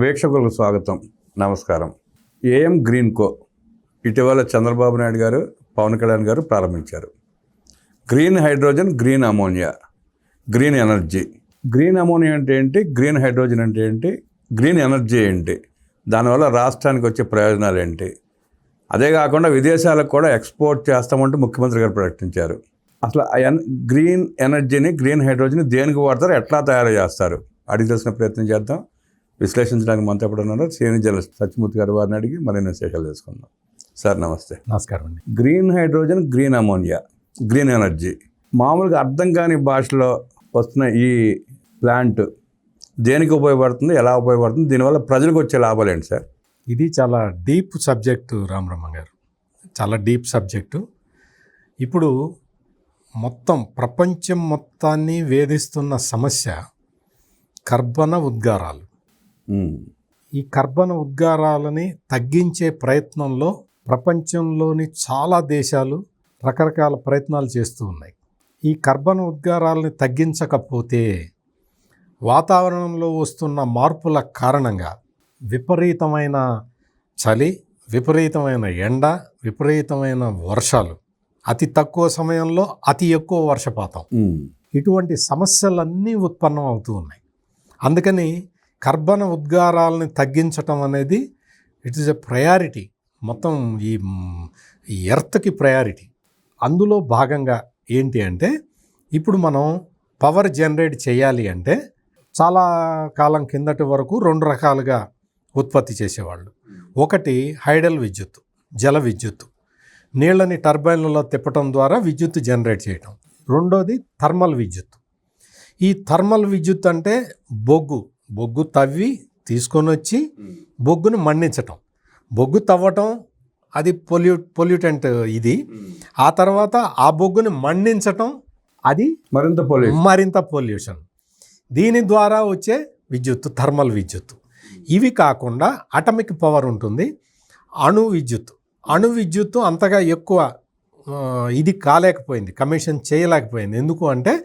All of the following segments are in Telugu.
వీక్షకులకు స్వాగతం. నమస్కారం. ఏఎం గ్రీన్ కో ఇటీవల చంద్రబాబు నాయుడు గారు పవన్ కళ్యాణ్ గారు ప్రారంభించారు. Green hydrogen green ammonia green energy. Green ammonia అంటే ఏంటి? గ్రీన్ హైడ్రోజన్ అంటే ఏంటి? గ్రీన్ ఎనర్జీ ఏంటి? దానివల్ల రాష్ట్రానికి వచ్చే ప్రయోజనాలు ఏంటి? అదే కాకుండా విదేశాలకు కూడా ఎక్స్పోర్ట్ చేస్తామంటూ ముఖ్యమంత్రి గారు ప్రకటించారు. అసలు ఎన్ గ్రీన్ ఎనర్జీని గ్రీన్ హైడ్రోజన్ దేనికి వాడతారు? ఎట్లా తయారు చేస్తారు? అడిగి తెలిసిన ప్రయత్నం చేద్దాం. విశ్లేషించడానికి మనతో ఎప్పుడు ఉన్నారు? సీనియర్ జర్నలిస్ట్ సత్యమూర్తి గారు వారిని అడిగి మరిన్ని విశేషాలు తెలుసుకుందాం. సార్ నమస్తే. నమస్కారం అండి. Green hydrogen green ammonia green energy. మామూలుగా అర్థం కాని భాషలో వస్తున్న ఈ ప్లాంట్ దేనికి ఉపయోగపడుతుంది ఎలా ఉపయోగపడుతుంది దీనివల్ల ప్రజలకు వచ్చే లాభాలు ఏంటి సార్? ఇది చాలా డీప్ సబ్జెక్టు రామరమ్మ గారు. చాలా డీప్ సబ్జెక్టు. ఇప్పుడు మొత్తం ప్రపంచం మొత్తాన్ని వేధిస్తున్న సమస్య కర్బన ఉద్గారాలు. ఈ కర్బన ఉద్గారాలని తగ్గించే ప్రయత్నంలో ప్రపంచంలోని చాలా దేశాలు రకరకాల ప్రయత్నాలు చేస్తూ ఉన్నాయి. ఈ కర్బన ఉద్గారాలని తగ్గించకపోతే వాతావరణంలో వస్తున్న మార్పుల కారణంగా విపరీతమైన చలి విపరీతమైన ఎండ విపరీతమైన వర్షాలు అతి తక్కువ సమయంలో అతి ఎక్కువ వర్షపాతం. ఇటువంటి సమస్యలన్నీ ఉత్పన్నం అవుతూ ఉన్నాయి. అందుకని కర్బన ఉద్గారాలని తగ్గించటం అనేది ఇట్ ఈస్ ఎ ప్రయారిటీ మొత్తం ఈ ఈ ఎర్త్కి ప్రయారిటీ అందులో భాగంగా ఏంటి అంటే ఇప్పుడు మనం పవర్ జనరేట్ చేయాలి అంటే చాలా కాలం కిందటి వరకు రెండు రకాలుగా ఉత్పత్తి చేసేవాళ్ళు. ఒకటి హైడల్ విద్యుత్ జల విద్యుత్ నీళ్ళని టర్బైన్లలో తిప్పటం ద్వారా విద్యుత్ జనరేట్ చేయటం. రెండోది థర్మల్ విద్యుత్ ఈ థర్మల్ విద్యుత్ అంటే బొగ్గు. బొగ్గు తవ్వి తీసుకొని వచ్చి బొగ్గును మండించటం బొగ్గు తవ్వటం అది పొల్యూ పొల్యూటెంట్ ఇది. ఆ తర్వాత ఆ బొగ్గుని మండించటం అది మరింత పొల్యూషన్. మరింత పొల్యూషన్. దీని ద్వారా వచ్చే విద్యుత్ థర్మల్ విద్యుత్. ఇవి కాకుండా అటమిక్ పవర్ ఉంటుంది. అణు విద్యుత్. అణు విద్యుత్ అంతగా ఎక్కువ ఇది కాలేకపోయింది. కమిషన్ చేయలేకపోయింది. ఎందుకు అంటే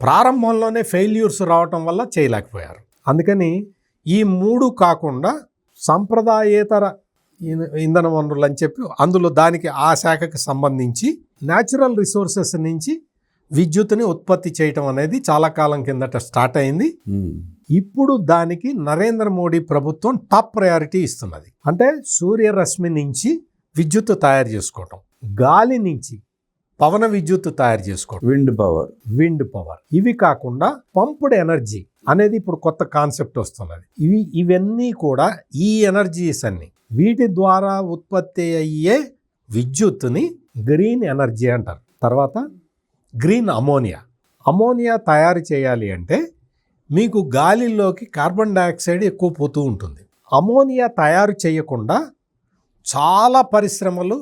ప్రారంభంలోనే ఫెయిల్యూర్స్ రావటం వల్ల చేయలేకపోయారు. అందుకని ఈ మూడు కాకుండా సంప్రదాయేతర ఇంధన వనరులు అని చెప్పి అందులో దానికి ఆ శాఖకి సంబంధించి న్యాచురల్ రిసోర్సెస్ నుంచి విద్యుత్తుని ఉత్పత్తి చేయటం అనేది చాలా కాలం కిందట స్టార్ట్ అయింది. ఇప్పుడు దానికి నరేంద్ర మోడీ ప్రభుత్వం టాప్ ప్రయారిటీ ఇస్తున్నది. అంటే సూర్యరశ్మి నుంచి విద్యుత్ తయారు చేసుకోవటం గాలి నుంచి పవన విద్యుత్ తయారు చేసుకోవటం. విండ్ పవర్ విండ్ పవర్ ఇవి కాకుండా పంప్డ్ ఎనర్జీ అనేది ఇప్పుడు కొత్త కాన్సెప్ట్ వస్తున్నది. ఇవి ఇవన్నీ కూడా ఈ ఎనర్జీస్ అన్ని వీటి ద్వారా ఉత్పత్తి అయ్యే విద్యుత్తుని గ్రీన్ ఎనర్జీ అంటారు. తర్వాత గ్రీన్ అమోనియా. అమోనియా తయారు చేయాలి అంటే మీకు గాలిలోకి కార్బన్ డయాక్సైడ్ ఎక్కువ పోతూ ఉంటుంది. అమోనియా తయారు చేయకుండా చాలా పరిశ్రమలు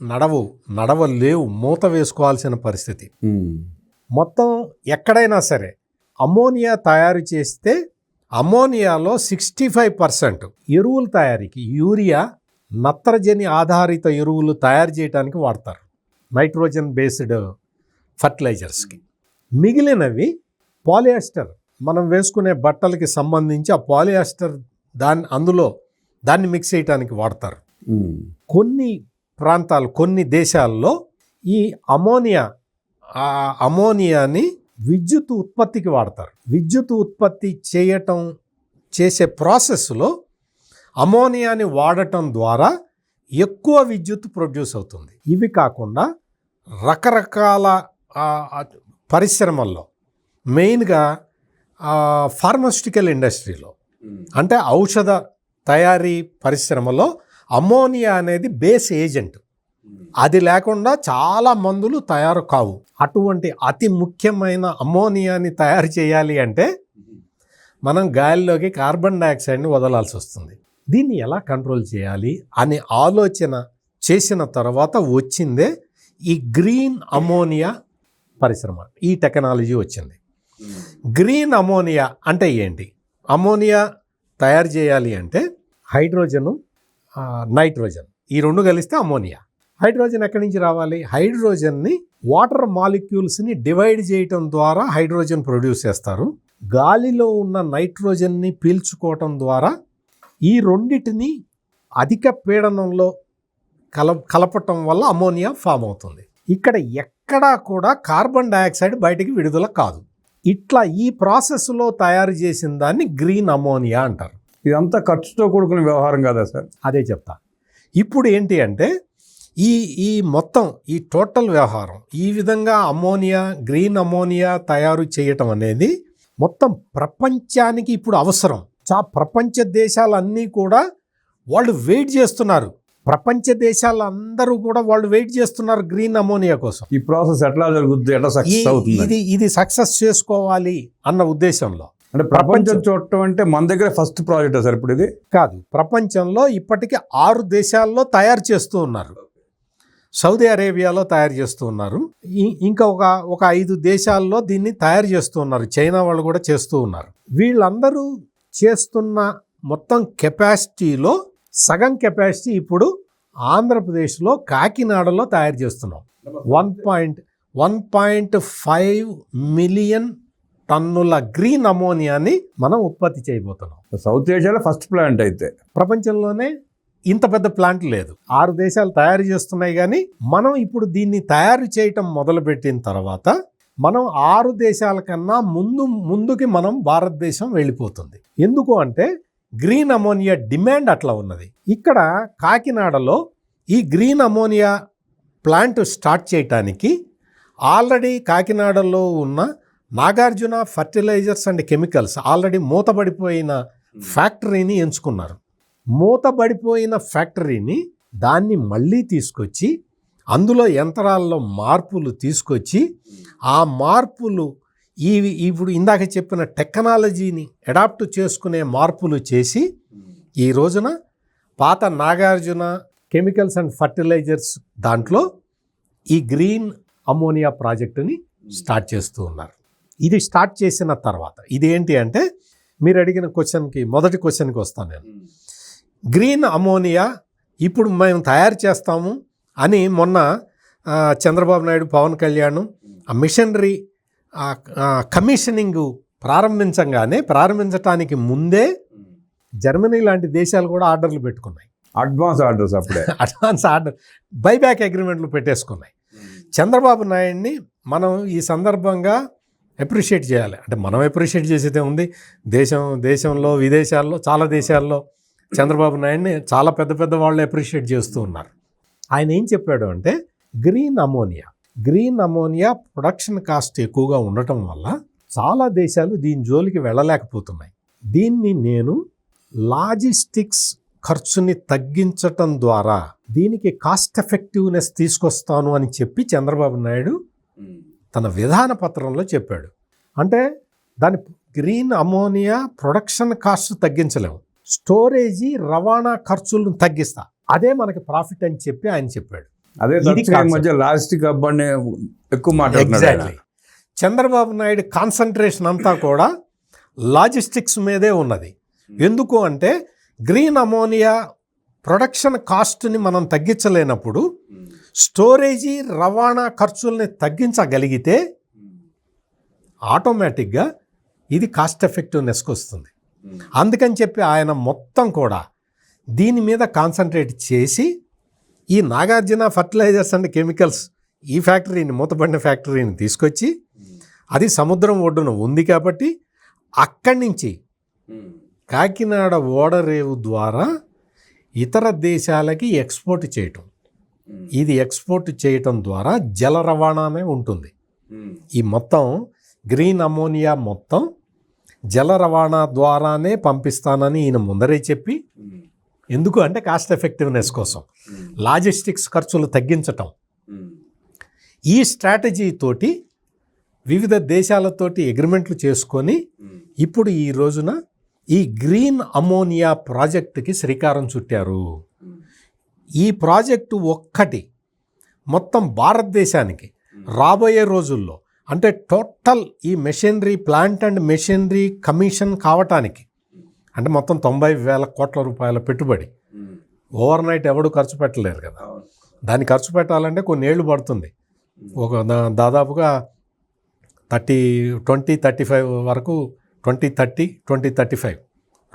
నడవు నడవలేవు మూత వేసుకోవాల్సిన పరిస్థితి. మొత్తం ఎక్కడైనా సరే అమోనియా తయారు చేస్తే అమోనియాలో సిక్స్టీ ఫైవ్ పర్సెంట్ ఎరువుల తయారీకి యూరియా నత్రజని ఆధారిత ఎరువులు తయారు చేయడానికి వాడతారు. నైట్రోజన్ బేస్డ్ ఫర్టిలైజర్స్కి. మిగిలినవి పాలియాస్టర్. మనం వేసుకునే బట్టలకి సంబంధించి ఆ పాలియాస్టర్ దాన్ని అందులో దాన్ని మిక్స్ చేయడానికి వాడతారు. కొన్ని ప్రాంతాలు కొన్ని దేశాల్లో ఈ అమోనియా ఆ అమోనియాని విద్యుత్ ఉత్పత్తికి వాడతారు. విద్యుత్ ఉత్పత్తి చేయటం చేసే ప్రాసెస్లో అమోనియాని వాడటం ద్వారా ఎక్కువ విద్యుత్ ప్రొడ్యూస్ అవుతుంది. ఇవి కాకుండా రకరకాల పరిశ్రమల్లో మెయిన్గా ఫార్మస్యూటికల్ ఇండస్ట్రీలో అంటే ఔషధ తయారీ పరిశ్రమలో అమోనియా అనేది బేస్ ఏజెంట్. అది లేకుండా చాలా మందులు తయారు కావు. అటువంటి అతి ముఖ్యమైన అమ్మోనియాని తయారు చేయాలి అంటే మనం గాలిలోకి కార్బన్ డయాక్సైడ్ని వదలాల్సి వస్తుంది. దీన్ని ఎలా కంట్రోల్ చేయాలి అనే ఆలోచన చేసిన తర్వాత వచ్చిందే ఈ గ్రీన్ అమోనియా పరిశ్రమ. ఈ టెక్నాలజీ వచ్చింది. గ్రీన్ అమోనియా అంటే ఏంటి? అమోనియా తయారు చేయాలి అంటే హైడ్రోజను నైట్రోజన్ ఈ రెండు కలిస్తే అమోనియా హైడ్రోజన్ ఎక్కడి నుంచి రావాలి? హైడ్రోజన్ని వాటర్ మాలిక్యూల్స్ని డివైడ్ చేయటం ద్వారా హైడ్రోజన్ ప్రొడ్యూస్ చేస్తారు. గాలిలో ఉన్న నైట్రోజన్ని పీల్చుకోవటం ద్వారా ఈ రెండిటిని అధిక పీడనంలో కల కలపటం వల్ల అమోనియా ఫామ్ అవుతుంది. ఇక్కడ ఎక్కడా కూడా కార్బన్ డయాక్సైడ్ బయటికి విడుదల కాదు. ఇట్లా ఈ ప్రాసెస్లో తయారు చేసిన దాన్ని గ్రీన్ అమోనియా అంటారు. ఇదంతా ఖర్చుతో కూడుకున్న వ్యవహారం కదా సార్? అదే చెప్తా. ఇప్పుడు ఏంటి అంటే ఈ ఈ మొత్తం ఈ టోటల్ వ్యవహారం ఈ విధంగా అమోనియా గ్రీన్ అమోనియా తయారు చేయటం అనేది మొత్తం ప్రపంచానికి ఇప్పుడు అవసరం. చా ప్రపంచ దేశాలన్నీ కూడా వాళ్ళు వెయిట్ చేస్తున్నారు. ప్రపంచ దేశాలందరూ కూడా వాళ్ళు వెయిట్ చేస్తున్నారు గ్రీన్ అమోనియా కోసం. ఈ ప్రాసెస్ ఎట్లా జరుగుతుంది ఎట్లా సక్సెస్ అవుతుంది? ఇది ఇది సక్సెస్ చేసుకోవాలి అన్న ఉద్దేశంలో. అంటే ప్రపంచం చూడటం అంటే మన దగ్గర ఫస్ట్ ప్రాజెక్ట్ సార్ ఇప్పుడు ఇది? కాదు ప్రపంచంలో ఇప్పటికీ ఆరు దేశాల్లో తయారు చేస్తూ ఉన్నారు. సౌదీ అరేబియాలో తయారు చేస్తూ ఉన్నారు. ఇంకా ఒక ఒక ఐదు దేశాల్లో దీన్ని తయారు చేస్తూ ఉన్నారు. చైనా వాళ్ళు కూడా చేస్తూ ఉన్నారు. వీళ్ళందరూ చేస్తున్న మొత్తం కెపాసిటీలో సగం కెపాసిటీ ఇప్పుడు ఆంధ్రప్రదేశ్లో కాకినాడలో తయారు చేస్తున్నాం. One point one point five million టన్నుల గ్రీన్ అమోనియాని మనం ఉత్పత్తి చేయబోతున్నాం. సౌత్ ఏషియాలో ఫస్ట్ ప్లాంట్ అయితే. ప్రపంచంలోనే ఇంత పెద్ద ప్లాంట్ లేదు. ఆరు దేశాలు తయారు చేస్తున్నాయి కానీ మనం ఇప్పుడు దీన్ని తయారు చేయటం మొదలుపెట్టిన తర్వాత మనం ఆరు దేశాల కన్నా ముందు ముందుకి మనం భారతదేశం వెళ్ళిపోతుంది. ఎందుకు అంటే గ్రీన్ అమోనియా డిమాండ్ అట్లా ఉన్నది. ఇక్కడ కాకినాడలో ఈ గ్రీన్ అమోనియా ప్లాంట్ స్టార్ట్ చేయటానికి ఆల్రెడీ కాకినాడలో ఉన్న Nagarjuna fertilisers and chemicals already మూతబడిపోయిన ఫ్యాక్టరీని ఎంచుకున్నారు. మూతబడిపోయిన ఫ్యాక్టరీని దాన్ని మళ్ళీ తీసుకొచ్చి అందులో యంత్రాల్లో మార్పులు తీసుకొచ్చి ఆ మార్పులు ఈ ఇప్పుడు ఇందాక చెప్పిన టెక్నాలజీని అడాప్ట్ చేసుకునే మార్పులు చేసి ఈ రోజున పాత నాగార్జున కెమికల్స్ అండ్ ఫర్టిలైజర్స్ దాంట్లో ఈ గ్రీన్ అమోనియా ప్రాజెక్టుని స్టార్ట్ చేస్తూ ఉన్నారు. ఇది స్టార్ట్ చేసిన తర్వాత ఇది ఏంటి అంటే మీరు అడిగిన క్వశ్చన్కి మొదటి క్వశ్చన్కి వస్తాను నేను. గ్రీన్ అమోనియా ఇప్పుడు మేము తయారు చేస్తాము అని మొన్న చంద్రబాబు నాయుడు పవన్ కళ్యాణ్ ఆ మిషనరీ కమిషనింగ్ ప్రారంభించగానే ప్రారంభించటానికి ముందే జర్మనీ లాంటి దేశాలు కూడా ఆర్డర్లు పెట్టుకున్నాయి. అడ్వాన్స్ ఆర్డర్స్ అప్పుడే. అడ్వాన్స్ ఆర్డర్ బైబ్యాక్ అగ్రిమెంట్లు పెట్టేసుకున్నాయి. చంద్రబాబు నాయుడిని మనం ఈ సందర్భంగా అప్రిషియేట్ చేయాలి. అంటే మనం అప్రిషియేట్ చేసేదే ఉంది. దేశం దేశంలో విదేశాల్లో చాలా దేశాల్లో చంద్రబాబు నాయుడిని చాలా పెద్ద పెద్ద వాళ్ళు అప్రిషియేట్ చేస్తూ ఉన్నారు. ఆయన ఏం చెప్పాడు అంటే green ammonia green ammonia production cost ఎక్కువగా ఉండటం వల్ల చాలా దేశాలు దీని జోలికి వెళ్ళలేకపోతున్నాయి. దీన్ని నేను లాజిస్టిక్స్ ఖర్చుని తగ్గించటం ద్వారా దీనికి కాస్ట్ ఎఫెక్టివ్నెస్ తీసుకొస్తాను అని చెప్పి చంద్రబాబు నాయుడు తన విధాన పత్రంలో చెప్పాడు. అంటే దాని గ్రీన్ అమోనియా ప్రొడక్షన్ కాస్ట్ తగ్గించలేము. స్టోరేజీ రవాణా ఖర్చులను తగ్గిస్తా. అదే మనకి ప్రాఫిట్ అని చెప్పి ఆయన చెప్పాడు. అదే. మధ్య లాజిస్టిక్ అబ్బాన్ని ఎక్కువ మాట్లాడుతున్నాడు ఆయన. ఎగ్జాక్ట్లీ చంద్రబాబు నాయుడు కాన్సన్ట్రేషన్ అంతా కూడా లాజిస్టిక్స్ మీదే ఉన్నది. ఎందుకు అంటే గ్రీన్ అమోనియా ప్రొడక్షన్ కాస్ట్ని మనం తగ్గించలేనప్పుడు స్టోరేజీ రవాణా ఖర్చుల్ని తగ్గించగలిగితే ఆటోమేటిక్గా ఇది కాస్ట్ ఎఫెక్టివ్నెస్కి వస్తుంది. అందుకని చెప్పి ఆయన మొత్తం కూడా దీని మీద కాన్సన్ట్రేట్ చేసి ఈ నాగార్జున ఫర్టిలైజర్స్ అండ్ కెమికల్స్ ఈ ఫ్యాక్టరీని మూతపడిన ఫ్యాక్టరీని తీసుకొచ్చి అది సముద్రం ఒడ్డున ఉంది కాబట్టి అక్కడి నుంచి కాకినాడ ఓడరేవు ద్వారా ఇతర దేశాలకి ఎక్స్పోర్ట్ చేయటం. ఇది ఎక్స్పోర్ట్ చేయటం ద్వారా జల రవాణానే ఉంటుంది. ఈ మొత్తం గ్రీన్ అమోనియా మొత్తం జల రవాణా ద్వారానే పంపిస్తానని ఈయన ముందరే చెప్పి ఎందుకు అంటే కాస్ట్ ఎఫెక్టివ్నెస్ కోసం. లాజిస్టిక్స్ ఖర్చులు తగ్గించటం. ఈ స్ట్రాటజీ తోటి వివిధ దేశాలతోటి అగ్రిమెంట్లు చేసుకొని ఇప్పుడు ఈ రోజున ఈ గ్రీన్ అమోనియా ప్రాజెక్టుకి శ్రీకారం చుట్టారు. ఈ ప్రాజెక్టు ఒక్కటి మొత్తం భారతదేశానికి రాబోయే రోజుల్లో అంటే టోటల్ ఈ machinery plant and machinery commission కావటానికి అంటే మొత్తం తొంభై వేల కోట్ల రూపాయల పెట్టుబడి. ఓవర్ నైట్ ఎవడు ఖర్చు పెట్టలేరు కదా. దాన్ని ఖర్చు పెట్టాలంటే కొన్ని ఏళ్ళు పడుతుంది. ఒక దా- దాదాపుగా థర్టీ ట్వంటీ థర్టీ ఫైవ్ వరకు twenty thirty twenty thirty five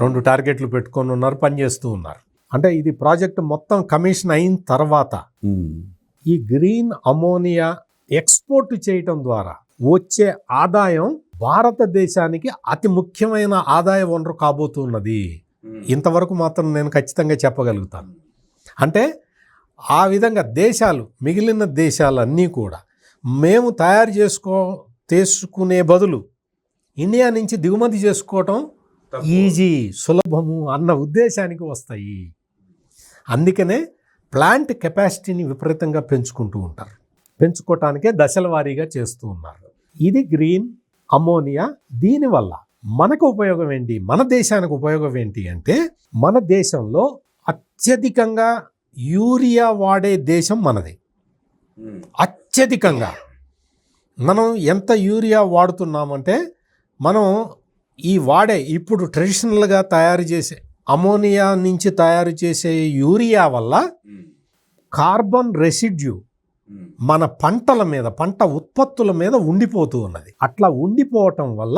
రెండు టార్గెట్లు పెట్టుకొని ఉన్నారు పనిచేస్తూ ఉన్నారు. అంటే ఇది ప్రాజెక్ట్ మొత్తం కమిషన్ అయిన తర్వాత ఉమ్. ఈ గ్రీన్ అమోనియా ఎక్స్పోర్ట్ చేయటం ద్వారా వచ్చే ఆదాయం భారతదేశానికి అతి ముఖ్యమైన ఆదాయ వనరు కాబోతున్నది. ఇంతవరకు మాత్రం నేను ఖచ్చితంగా చెప్పగలుగుతాను. అంటే ఆ విధంగా దేశాలు మిగిలిన దేశాలన్నీ కూడా మేము తయారు చేసుకో తీసుకునే బదులు ఇండియా నుంచి దిగుమతి చేసుకోవటం ఈజీ సులభము అన్న ఉద్దేశానికి వస్తాయి. అందుకనే ప్లాంట్ కెపాసిటీని విపరీతంగా పెంచుకుంటూ ఉంటారు. పెంచుకోవటానికే దశల వారీగా చేస్తూ ఉన్నారు. ఇది గ్రీన్ అమోనియా దీనివల్ల మనకు ఉపయోగం ఏంటి? మన దేశానికి ఉపయోగం ఏంటి అంటే మన దేశంలో అత్యధికంగా యూరియా వాడే దేశం మనది. అత్యధికంగా. మనం ఎంత యూరియా వాడుతున్నామంటే మనం ఈ వాడే ఇప్పుడు ట్రెడిషనల్గా తయారు చేసే అమోనియా నుంచి తయారు చేసే యూరియా వల్ల కార్బన్ రెసిడ్యూ మన పంటల మీద పంట ఉత్పత్తుల మీద ఉండిపోతూ ఉన్నది. అట్లా ఉండిపోవటం వల్ల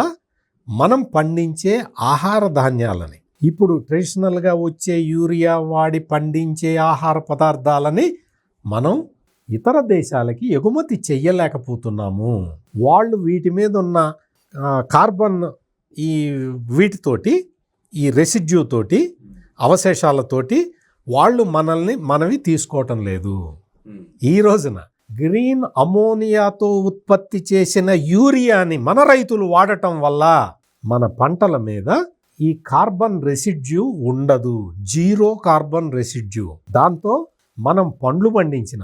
మనం పండించే ఆహార ధాన్యాలని ఇప్పుడు ట్రెడిషనల్గా వచ్చే యూరియా వాడి పండించే ఆహార పదార్థాలని మనం ఇతర దేశాలకి ఎగుమతి చెయ్యలేకపోతున్నాము. వాళ్ళు వీటి మీద ఉన్న కార్బన్ ఈ వీటితోటి ఈ రెసిడ్యూ తోటి అవశేషాలతోటి వాళ్ళు మనల్ని మనవి తీసుకోవటం లేదు. ఈ రోజున గ్రీన్ అమోనియాతో ఉత్పత్తి చేసిన యూరియాని మన రైతులు వాడటం వల్ల మన పంటల మీద ఈ కార్బన్ రెసిడ్యూ ఉండదు. Zero carbon residue. దాంతో మనం పండ్లు పండించిన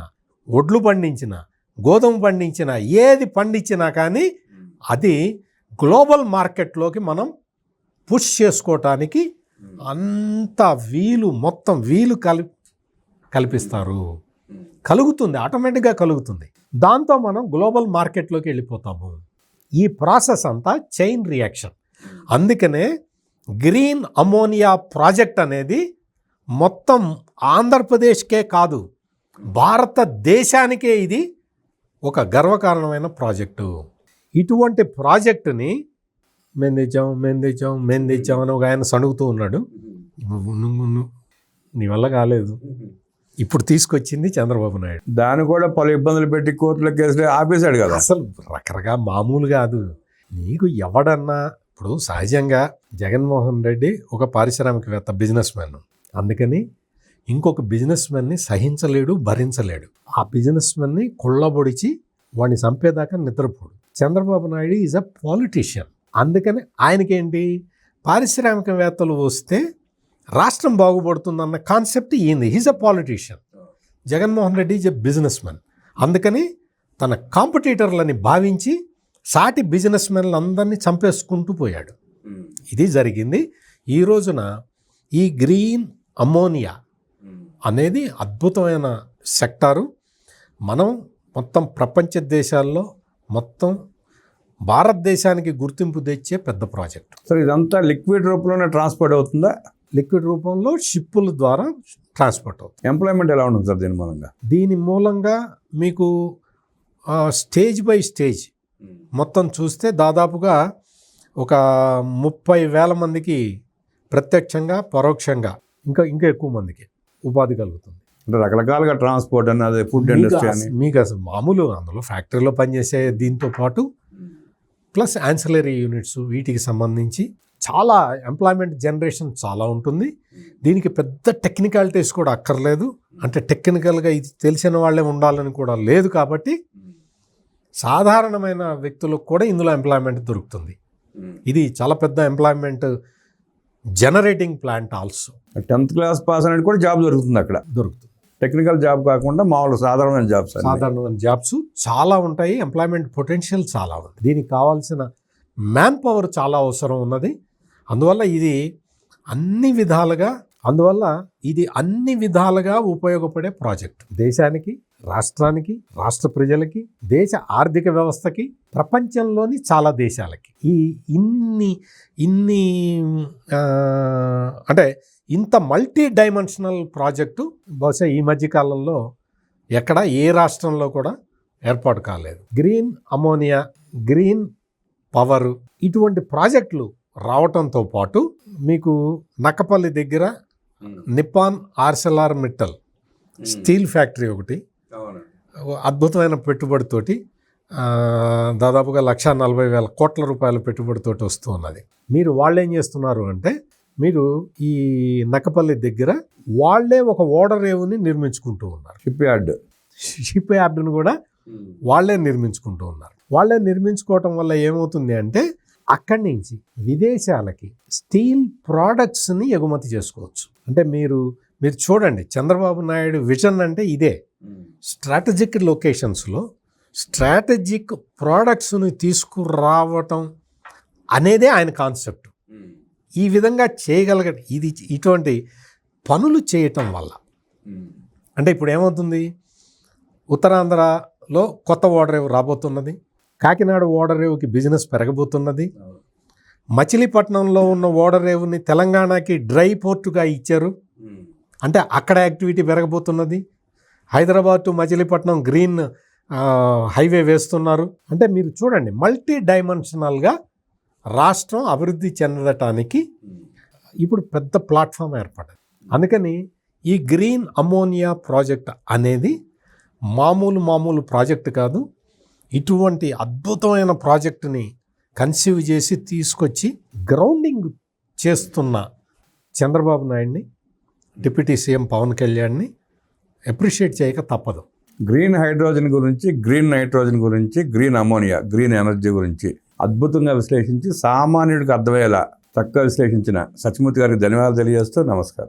ఒడ్లు పండించిన గోధుమ పండించిన ఏది పండించినా కానీ అది గ్లోబల్ మార్కెట్లోకి మనం పుష్ చేసుకోవటానికి అంత వీలు మొత్తం వీలు కలి కల్పిస్తారు. కలుగుతుంది ఆటోమేటిక్గా కలుగుతుంది. దాంతో మనం గ్లోబల్ మార్కెట్లోకి వెళ్ళిపోతాము. ఈ ప్రాసెస్ అంతా చైన్ రియాక్షన్ అందుకనే గ్రీన్ అమోనియా ప్రాజెక్ట్ అనేది మొత్తం ఆంధ్రప్రదేశ్కే కాదు భారతదేశానికే ఇది ఒక గర్వకారణమైన ప్రాజెక్టు ఇటువంటి ప్రాజెక్టుని మేము తెచ్చాం మేము తెచ్చాం మేము తెచ్చాం అని ఒక ఆయన సణుగుతూ ఉన్నాడు. నీ వల్ల కాలేదు. ఇప్పుడు తీసుకొచ్చింది చంద్రబాబు నాయుడు. దాన్ని కూడా పలు ఇబ్బందులు పెట్టి కోర్టులో కేసులు ఆపేశాడు కదా. అసలు రకరకాల మామూలు కాదు. నీకు ఎవడన్నా ఇప్పుడు సహజంగా జగన్మోహన్ రెడ్డి ఒక పారిశ్రామికవేత్త బిజినెస్ మ్యాన్ అందుకని ఇంకొక బిజినెస్ మ్యాన్ని సహించలేడు భరించలేడు. ఆ బిజినెస్ మ్యాన్ని కుళ్ళబొడిచి వాడిని చంపేదాకా నిద్రపోడు. Chandrababu Naidu is a politician అందుకని ఆయనకేంటి? పారిశ్రామికవేత్తలు వస్తే రాష్ట్రం బాగుపడుతుందన్న కాన్సెప్ట్ ఈయనది. He's a politician Jaganmohan Reddy is a businessman అందుకని తన కాంపిటీటర్లని భావించి సాటి బిజినెస్ మెన్లు అందరినీ చంపేసుకుంటూ పోయాడు. ఇది జరిగింది. ఈ రోజున ఈ గ్రీన్ అమోనియా అనేది అద్భుతమైన సెక్టారు. మనం మొత్తం ప్రపంచ దేశాల్లో మొత్తం భారతదేశానికి గుర్తింపు తెచ్చే పెద్ద ప్రాజెక్ట్. సార్ ఇదంతా లిక్విడ్ రూపంలోనే ట్రాన్స్పోర్ట్ అవుతుందా? లిక్విడ్ రూపంలో షిప్పుల ద్వారా ట్రాన్స్పోర్ట్ అవుతుంది. ఎంప్లాయ్మెంట్ ఎలా ఉంటుంది సార్ దీని మూలంగా? దీని మూలంగా మీకు స్టేజ్ బై స్టేజ్ మొత్తం చూస్తే దాదాపుగా ఒక ముప్పై వేల మందికి ప్రత్యక్షంగా పరోక్షంగా ఇంకా ఇంకా ఎక్కువ మందికి ఉపాధి కలుగుతుంది. అంటే రకరకాలుగా ట్రాన్స్పోర్ట్ అన్నది ఫుడ్ ఇండస్ట్రీ అని. మీకు అసలు మామూలు అందులో ఫ్యాక్టరీలో పనిచేసే దీంతో పాటు ప్లస్ యాన్సిలరీ యూనిట్స్ వీటికి సంబంధించి చాలా ఎంప్లాయ్మెంట్ జనరేషన్ చాలా ఉంటుంది. దీనికి పెద్ద టెక్నికాలిటీస్ కూడా అక్కర్లేదు. అంటే టెక్నికల్గా ఇది తెలిసిన వాళ్ళే ఉండాలని కూడా లేదు కాబట్టి సాధారణమైన వ్యక్తులకు కూడా ఇందులో ఎంప్లాయ్మెంట్ దొరుకుతుంది. ఇది చాలా పెద్ద employment generating plant also tenth class pass అనేది కూడా జాబ్ దొరుకుతుంది అక్కడ. దొరుకుతుంది. టెక్నికల్ జాబ్ కాకుండా మామూలు సాధారణమైన జాబ్స్. సాధారణమైన జాబ్స్ చాలా ఉంటాయి. ఎంప్లాయ్మెంట్ పొటెన్షియల్ చాలా ఉంది. దీనికి కావాల్సిన మ్యాన్ పవర్ చాలా అవసరం ఉన్నది. అందువల్ల ఇది అన్ని విధాలుగా అందువల్ల ఇది అన్ని విధాలుగా ఉపయోగపడే ప్రాజెక్ట్. దేశానికి రాష్ట్రానికి రాష్ట్ర ప్రజలకి దేశ ఆర్థిక వ్యవస్థకి ప్రపంచంలోని చాలా దేశాలకి. ఈ ఇన్ని ఇన్ని అంటే ఇంత మల్టీ డైమెన్షనల్ ప్రాజెక్టు బహుశా ఈ మధ్య కాలంలో ఎక్కడ ఏ రాష్ట్రంలో కూడా ఏర్పాటు కాలేదు. గ్రీన్ అమోనియా గ్రీన్ పవర్ ఇటువంటి ప్రాజెక్టులు రావటంతో పాటు మీకు నక్కపల్లి దగ్గర Nippon Arcelor Mittal steel factory ఒకటి. అద్భుతమైన పెట్టుబడితోటి దాదాపుగా లక్ష నలభై వేల కోట్ల రూపాయల పెట్టుబడితోటి వస్తూ ఉన్నది. మీరు వాళ్ళు ఏం చేస్తున్నారు అంటే మీరు ఈ నక్కపల్లి దగ్గర వాళ్ళే ఒక ఓడరేవుని నిర్మించుకుంటూ ఉన్నారు. Ship yard. షిప్ యార్డును కూడా వాళ్ళే నిర్మించుకుంటూ ఉన్నారు. వాళ్ళే నిర్మించుకోవటం వల్ల ఏమవుతుంది అంటే అక్కడి నుంచి విదేశాలకి స్టీల్ ప్రోడక్ట్స్ని ఎగుమతి చేసుకోవచ్చు. అంటే మీరు మీరు చూడండి చంద్రబాబు నాయుడు విజన్ అంటే ఇదే. స్ట్రాటజిక్ లొకేషన్స్లో స్ట్రాటజిక్ ప్రోడక్ట్స్ని తీసుకురావటం అనేదే ఆయన కాన్సెప్ట్. ఈ విధంగా చేయగలగ ఇది ఇటువంటి పనులు చేయటం వల్ల. అంటే ఇప్పుడు ఏమవుతుంది? ఉత్తరాంధ్రలో కొత్త ఓడరేవు రాబోతున్నది. కాకినాడ ఓడరేవుకి బిజినెస్ పెరగబోతున్నది. మచిలీపట్నంలో ఉన్న ఓడరేవుని తెలంగాణకి డ్రై పోర్టుగా ఇచ్చారు. అంటే అక్కడ activity పెరగబోతున్నది. Hyderabad to Machilipatnam green highway వేస్తున్నారు. అంటే మీరు చూడండి మల్టీ డైమెన్షనల్గా రాష్ట్రం అభివృద్ధి చెందటానికి ఇప్పుడు పెద్ద ప్లాట్ఫామ్ ఏర్పడింది అందుకని ఈ గ్రీన్ అమోనియా ప్రాజెక్ట్ అనేది మామూలు మామూలు ప్రాజెక్ట్ కాదు. ఇటువంటి అద్భుతమైన ప్రాజెక్టుని కన్సీవ్ చేసి తీసుకొచ్చి గ్రౌండింగ్ చేస్తున్న చంద్రబాబు నాయుడిని డిప్యూటీ సీఎం పవన్ కళ్యాణ్ని అప్రిషియేట్ చేయక తప్పదు. గ్రీన్ హైడ్రోజన్ గురించి గ్రీన్ నైట్రోజన్ గురించి గ్రీన్ అమోనియా గ్రీన్ ఎనర్జీ గురించి అద్భుతంగా విశ్లేషించి సామాన్యుడికి అర్థమయ్యేలా చక్కగా విశ్లేషించిన సత్యమూర్తి గారికి ధన్యవాదాలు తెలియజేస్తూ నమస్కారం.